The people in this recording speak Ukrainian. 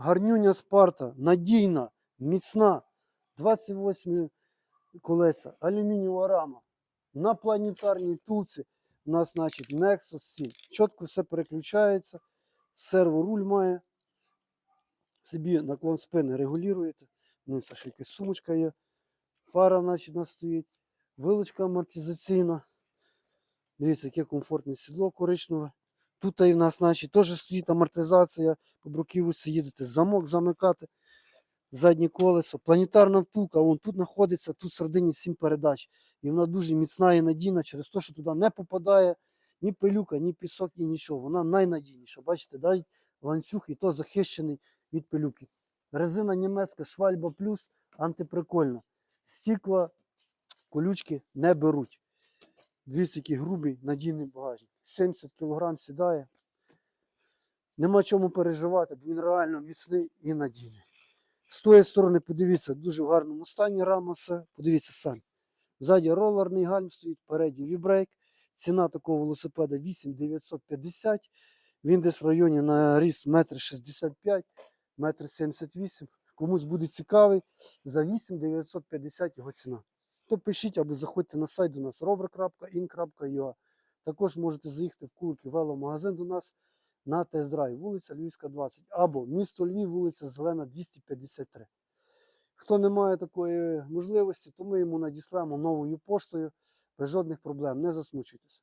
Гарнюня Спарта, надійна, міцна. 28 колеса, алюмінієва рама. На планетарній тулці у нас, значить, Nexus 7. Чітко все переключається. Серворуль має. Собі наклон спини регулюєте. Ну, це ще якась сумочка є. Фара, значить, у нас стоїть. Вилочка амортизаційна. Дивіться, яке комфортне сідло коричневе. Тут і в нас, значить, теж стоїть амортизація. По бруківусі їдете, замок замикати, заднє колесо. Планетарна втулка, вон тут знаходиться, тут всередині 7 передач. І вона дуже міцна і надійна через те, що туди не попадає ні пилюка, ні пісок, ні нічого. Вона найнадійніша. Бачите, навіть ланцюг і то захищений від пилюки. Резина німецька, швальба плюс, антиприкольна. Стікла, колючки не беруть. Дивіться, який грубий, надійний багажник. 70 кг сідає. Нема чому переживати, бо він реально міцний і надійний. З тої сторони, подивіться, дуже в гарному стані рама все. Подивіться самі. Ззаді ролерний гальм стоїть, впереді вібрейк. Ціна такого велосипеда 8950. Він десь в районі на ріст 1,65 м, 1,78 м. Комусь буде цікавий, за 8950 його ціна. То пишіть або заходьте на сайт до нас rover.in.ua. Також можете заїхати в Кулики веломагазин до нас на тест-драйв, вулиця Львівська, 20, або місто Львів, вулиця Зелена, 253. Хто не має такої можливості, то ми йому надіслаємо новою поштою без жодних проблем. Не засмучуйтесь.